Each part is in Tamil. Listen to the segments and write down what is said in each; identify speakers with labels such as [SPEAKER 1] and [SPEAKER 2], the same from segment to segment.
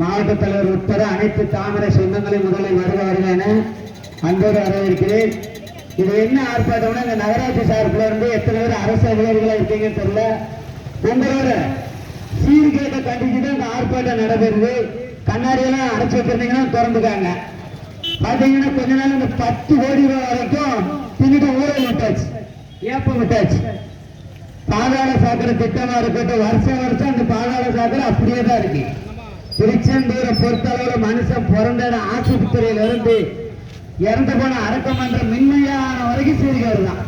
[SPEAKER 1] மாவட்ட தலைவர் உட்பட அனைத்து தாமரை சொந்தங்களையும் முதலில் வருக வருக என அன்போடு வரவேற்கிறேன். இது என்ன ஆர்ப்பாட்டம்னா இந்த நகராட்சி சார்பில் இருந்து எத்தனை பேர் அரசு அதிகாரிகளா இருக்கீங்கன்னு தெரியல. உங்களோட சீர்கேட்டை கண்டிச்சு தான் இந்த ஆர்ப்பாட்டம் நடைபெறுது. கண்ணாடியெல்லாம் அடைச்சு வச்சிருந்தீங்கன்னா திறந்துக்காங்க. பாத்தீங்கன்னா கொஞ்ச நாள் இந்த பத்து கோடி ரூபாய் வரைக்கும் தின்னுட்டு ஊழல் விட்டாச்சு. ஏப்பம் விட்டாச்சு. பாதாள சாக்கடை திட்டமா இருக்கட்டும் வருஷம் வருஷம் அந்த பாதாள சாக்கடை அப்படியே தான் இருக்கு. திருச்செந்தூரை பொறுத்தளவு மனுஷன் பிறந்த இடம் ஆஸ்பத்திரியில இருந்து இறந்து போன அரக்கமன்ற மின்மையான வரைக்கும் சீர்கேடு தான்.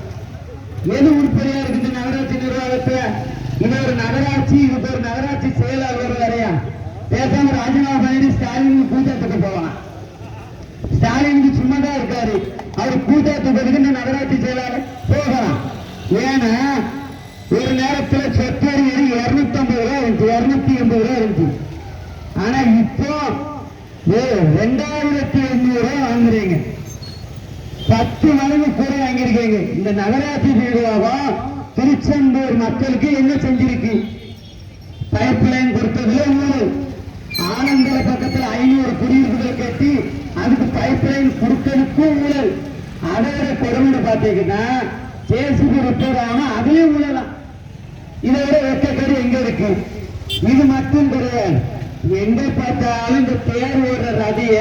[SPEAKER 1] எது உருப்படியா இருக்குது நகராட்சி நிர்வாகத்துல இது ஒரு நகராட்சி இது ஒரு நகராட்சி செயலாளர் வரையா பேசாம ராஜினாமா பண்ணி ஸ்டாலின் கூட்டத்துக்கு போவான் ஸ்டாலினுக்கு சும்மா தான் இருக்காரு. அவர் கூட்டத்துக்கு நகராட்சி செயலாளர் போகலாம். ஏன்னா ஆனா இப்போ ரெண்டாயிரத்தி எண்ணூறு ரூபாய் வாங்குறீங்க. பத்து மடங்கு கூட வாங்கியிருக்கீங்க. இந்த நகராட்சி நிர்வாகம் திருச்செந்தூர் மக்களுக்கு என்ன செஞ்சிருக்கு? பைப் லைன் கொடுத்ததுல ஊழல் ஆனந்தர பக்கத்துல ஐநூறு குடியிருப்புகளை கட்டி அதுக்கு பைப் லைன் கொடுத்ததுக்கும் ஊழல். அதோட கொடுமை பார்த்தீங்கன்னா ஜேசிபி ரிப்பேர் ஆனா அதையும் ஊழலாம் இதை விட வெட்டக்கடி எங்க இருக்கு? இது மட்டும் கிடையாது. எங்க பார்த்தாலும் இந்த தேர் ஓடுற ரதிய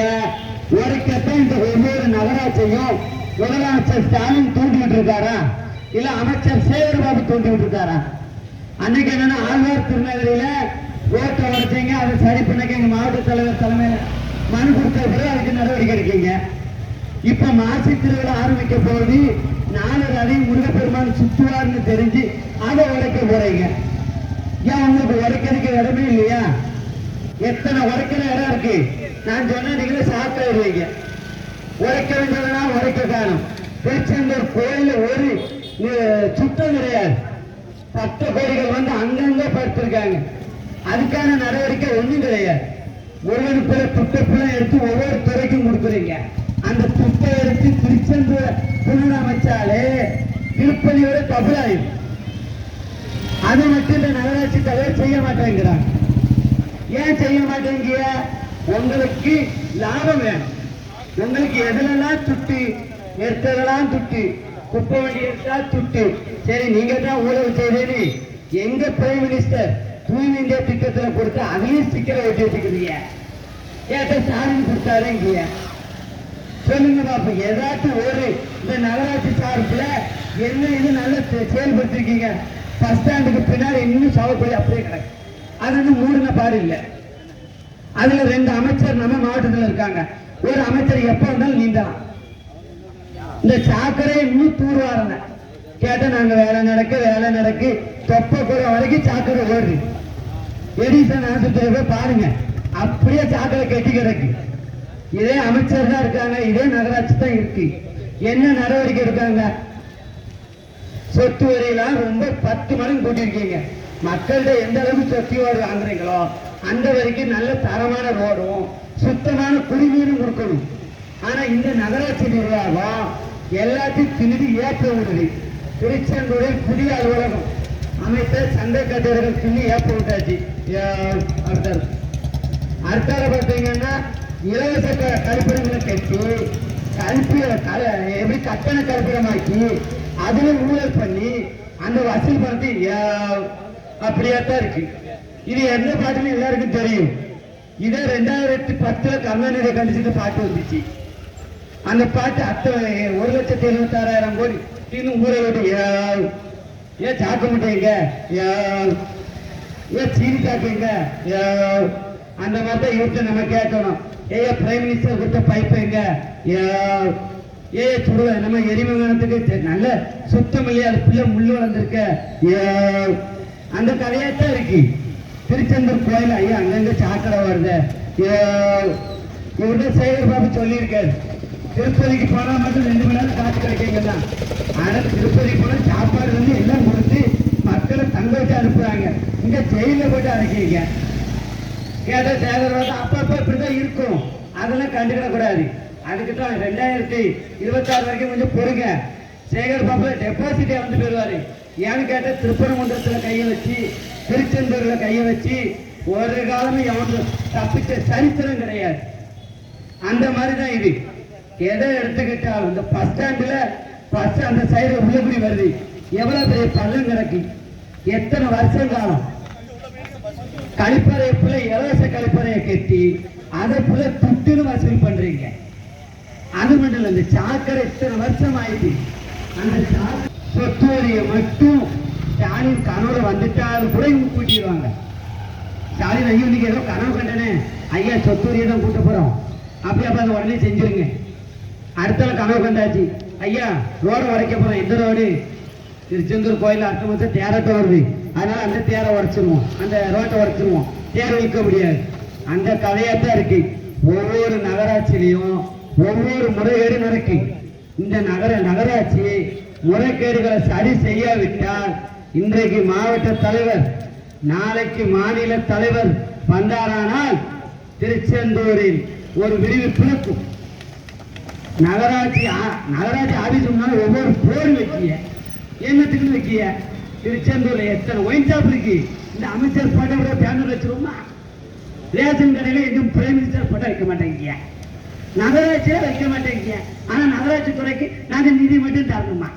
[SPEAKER 1] உரைக்கத்தான் இந்த ஒவ்வொரு நகராட்சியும் முதலமைச்சர் ஸ்டாலின் தூண்டிட்டு இருக்காரா? இல்ல அமைச்சர் சேகர்பாபு தூண்டிட்டு இருக்காரா? அன்னைக்கு என்னன்னா ஆழ்வார் திருநகரியில ஓட்டு உடைச்சீங்க அதை சரி பண்ணக்க எங்க மாவட்ட தலைவர் தலைமையில மனு கொடுத்த பிறகு அதுக்கு நடவடிக்கை எடுக்கீங்க. இப்ப மாசி திருவிழா ஆரம்பிக்க போகுது நாலு அதையும் முருகப்பெருமான் சுத்துவார்னு தெரிஞ்சு அதை உடைக்க போறீங்க. ஏன் உங்களுக்கு உடைக்கிறதுக்கு இடமே இல்லையா? எத்தனை உரைக்கிற இடம் இருக்கு? நான் சொன்னா நீங்களே சாப்பிடுவீங்க உடைக்க வேண்டியதுனா உரைக்க காணும் திருச்செந்தூர் கோயில் ஒரு சுத்தம் கிடையாது. பத்து கோடிகள் வந்து அங்கங்க படுத்திருக்காங்க. அதுக்கான நடவடிக்கை ஒன்றும் கிடையாது. ஒவ்வொரு பேர துட்டப்பெல்லாம் எடுத்து ஒவ்வொரு துறைக்கும் கொடுக்குறீங்க. அந்த துட்டை எடுத்து திருச்செந்தூர் புனரமைச்சாலே திருப்பதியோட கபலாயும் அதை மட்டும் இந்த நகராட்சி தலைவர் செய்ய மாட்டேங்கிறாங்க. ஏன் செய்ய மாட்டேங்க உங்களுக்கு லாபம் வேணும். உங்களுக்கு எதுலெல்லாம் துட்டு எத்ததெல்லாம் துட்டு குப்பை வண்டி எடுத்தா துட்டு சரி நீங்க தான் ஊழல் செய்தேன்னு எங்க பிரைம் மினிஸ்டர் தூய்மை இந்தியா திட்டத்துல கொடுத்து அதையும் ஸ்டிக்கரை ஒட்டி வச்சுக்கிறீங்க. கேட்ட ஸ்டாலின் கொடுத்தாருங்க சொல்லுங்க பாப்பா ஏதாச்சும் ஒரு இந்த நகராட்சி சார்பில் என்ன இது நல்ல செயல்படுத்திருக்கீங்க? பஸ் ஸ்டாண்டுக்கு பின்னால் இன்னும் சவப்படி அப்படியே கிடக்கு. அது வந்து மூடின பாடு இல்லை. அதுல ரெண்டு அமைச்சர் நம்ம மாவட்டத்தில் இருக்காங்க. ஒரு அமைச்சர் எப்ப வந்தாலும் நீந்தலாம் இந்த சாக்கரை இன்னும் தூர்வாரங்க. கேட்டா நாங்க வேலை நடக்கு வேலை நடக்கு. தொப்ப குறை வரைக்கும் சாக்கரை ஓடுது. எடிசன் ஆஸ்பத்திரி போய் பாருங்க. அப்படியே சாக்கரை கட்டி கிடக்கு. இதே அமைச்சர் தான் இருக்காங்க. இதே நகராட்சி தான் இருக்கு. என்ன நடவடிக்கை இருக்காங்க சொத்து வரியெல்லாம் ரொம்ப பத்து மடங்கு கூட்டியிருக்கீங்க. மக்கள்கிட்ட எந்த அளவுக்கு சொத்து வாங்குறீங்களோ அந்த வரைக்கும் நல்ல தரமான ரோடும் சுத்தமான குடிநீரும் கொடுக்கணும். ஆனா இந்த நகராட்சி நிர்வாகம் எல்லாத்தையும் திணிடி ஏற்ற விடுது. திருச்செந்தூரில் புதிய அலுவலகம். அமைத்த சந்தை கட்டிடங்கள் திணி ஏற்ற விட்டாச்சு. ஏ- அடுத்தது அடுத்தால பார்த்தீங்கன்னா இலவச க- கழிப்பிடங்களை கட்டி கழிப்பிட எப்படி கட்டண கழிப்பிடமாக்கி அதில் ஊழல் பண்ணி அந்த வசூல் பணத்தை அப்படியா தான் இருக்கு. இது எந்த பாட்டுன்னு எல்லாருக்கும் தெரியும். இதே ரெண்டாயிரத்தி பத்துல கருணாநிதி கண்டிச்சுட்டு பாட்டு வந்துச்சு. அந்த பாட்டு அத்தனை ஒரு லட்சத்தி எழுபத்தி ஆறாயிரம் கோடி. இன்னும் ஊரை விட்டு ஏ- ஏன் சாக்க மாட்டேங்க ஏ- ஏன் சீனி காக்குங்க ஏ, அந்த மாதிரி தான் இவர்கிட்ட நம்ம கேட்கணும். ஏ பிரைம் மினிஸ்டர் கொடுத்த பைப்பேங்க எங்க? ஏ, ஏ சுடுவ நம்ம எரிமங்கலத்துக்கு நல்ல சுத்தம் இல்லையா? அது பிள்ளை முள்ளு வளர்ந்துருக்க. ஏ, அந்த கதையாத்தான் தான் இருக்கு. திருச்செந்தூர் கோயில் ஐயா அங்கங்க சாக்கடை வருது. ஏ, சேகர் பாபு சொல்லியிருக்காரு. திருப்பதிக்கு போனா மட்டும் ரெண்டு மணி நேரம் காசு கிடைக்குங்க தான் ஆனா திருப்பதிக்கு போனா சாப்பாடு வந்து எல்லாம் கொடுத்து மக்களை தங்க வச்சு அனுப்புறாங்க. இங்க ஜெயில போட்டு அடைக்கிறீங்க கேட்ட சேகர் வந்து அப்பப்ப இப்படிதான் இருக்கும். அதெல்லாம் கண்டுக்கிடக்கூடாது. அதுக்கு தான் ரெண்டாயிரத்தி இருபத்தாறு வரைக்கும் கொஞ்சம் பொறுங்க. சேகர் பாபு டெபாசிட்டே வந்து போயிடுவாரு. ஏன்னு கேட்டால் திருப்பரங்குன்றத்தில் கையை வச்சு திருச்செந்தூரில் கையை வச்சு ஒரு காலமும் எவனும் தப்பிச்ச சரித்திரம் கிடையாது. அந்த மாதிரி தான் இது. எதை எடுத்துக்கிட்டாலும் இந்த பஸ் ஸ்டாண்டில் பஸ் அந்த சைடு உள்ளபடி வருது. எவ்வளோ பெரிய பள்ளம் கிடக்கு. எத்தனை வருஷம் காலம்? கழிப்பறை புள்ள இலவச கழிப்பறையை கட்டி அதை புள்ள துட்டுன்னு வசூல் பண்றீங்க. அது மட்டும் இல்லை இந்த சாக்கடை இத்தனை வருஷம் ஆயிடுச்சு அந்த சா- மட்டும் ஸ்டாலின் கனவுல வந்துட்டாலும் கூட இவங்க கூட்டிடுவாங்க. ஸ்டாலின் ஐயோ இன்னைக்கு ஏதோ கனவு கண்டனே. ஐயா சொத்துரியை தான் கூட்ட போறோம். அப்படி அப்ப அதை உடனே செஞ்சிருங்க. அடுத்தால கனவு கண்டாச்சு. ஐயா ரோடு உடைக்க போறோம். எந்த ரோடு? திருச்செந்தூர் கோயில் அடுத்த மாதம் தேரட்டம் வருது. அதனால அந்த தேரை உடைச்சிருவோம். அந்த ரோட்டை உடைச்சிருவோம். தேர் வைக்க முடியாது. அந்த கதையாத்தான் இருக்கு. ஒவ்வொரு நகராட்சியிலையும் ஒவ்வொரு முறைகேடு நடக்கு. இந்த நகர நகராட்சி முறைகேடுகளை சரி செய்யாவிட்டால் இன்றைக்கு மாவட்ட தலைவர் நாளைக்கு மாநில தலைவர் வந்தாரானால் திருச்செந்தூரில் ஒரு விரிவு பிறக்கும் நகராட்சி நகராட்சி ஆபீஸ் முன்னாடி ஒவ்வொரு போர் வைக்கிய. என்னத்துக்கு வைக்கிய? திருச்செந்தூர்ல எத்தனை ஒயின் ஷாப் இருக்கு? இந்த அமைச்சர் போட்டோ கூட பேனர் வச்சிருவோமா? ரேஷன் கடையில எங்கும் பிரைம் மினிஸ்டர் போட்டோ வைக்க மாட்டேங்க நகராட்சியில வைக்க மாட்டேங்க ஆனா நகராட்சி துறைக்கு நாங்க நிதி மட்டும் தரணுமா?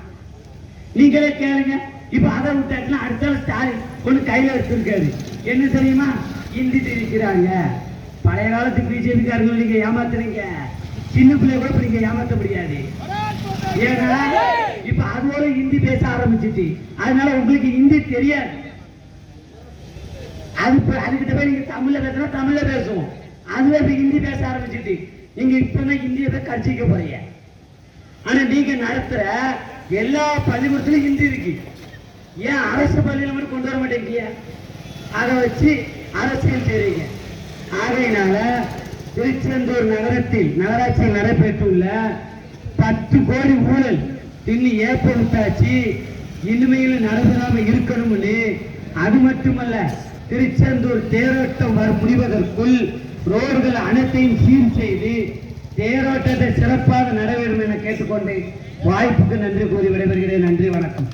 [SPEAKER 1] நீங்களே கேளுங்க. இப்ப அதை விட்டாச்சுன்னா அடுத்த ஸ்டாலின் ஒண்ணு கையில வச்சிருக்காரு. என்ன தெரியுமா? இந்தி திணிக்கிறாங்க பழைய காலத்து பிஜேபி நீங்க ஏமாத்துறீங்க சின்ன பிள்ளை கூட நீங்க ஏமாத்த முடியாது. ஏன்னா இப்ப அதோட ஹிந்தி பேச ஆரம்பிச்சிச்சு. அதனால உங்களுக்கு ஹிந்தி தெரியாது. அது அதுக்கிட்ட போய் நீங்க தமிழ்ல பேசினா தமிழ்ல பேசுவோம். அதுவே இப்ப ஹிந்தி பேச ஆரம்பிச்சிட்டு நீங்க இப்பதான் ஹிந்தியை போய் கடிச்சிக்க போறீங்க. ஆனா நீங்க நடத்துற எல்லா பள்ளிக்கூடத்திலும் ஹிந்தி இருக்கு. ஏன் அரசு பள்ளியில மட்டும் கொண்டு வர மாட்டேங்க அதை வச்சு அரசியல் செய்றீங்க. ஆகையினால திருச்செந்தூர் நகரத்தில் நகராட்சியில் நடைபெற்றுள்ள பத்து கோடி ஊழல் இன்னும் ஏப்ப விட்டாச்சு இனிமையில் நடைபெறாம இருக்கணும்னு அது மட்டுமல்ல திருச்செந்தூர் தேரோட்டம் வர முடிவதற்குள் ரோடுகள் அனைத்தையும் சீர் செய்து தேரோட்டத்தை சிறப்பாக நடைபெறும் என கேட்டுக்கொண்டு வாய்ப்புக்கு நன்றி கூறி விடைபெறுகிறேன். நன்றி வணக்கம்.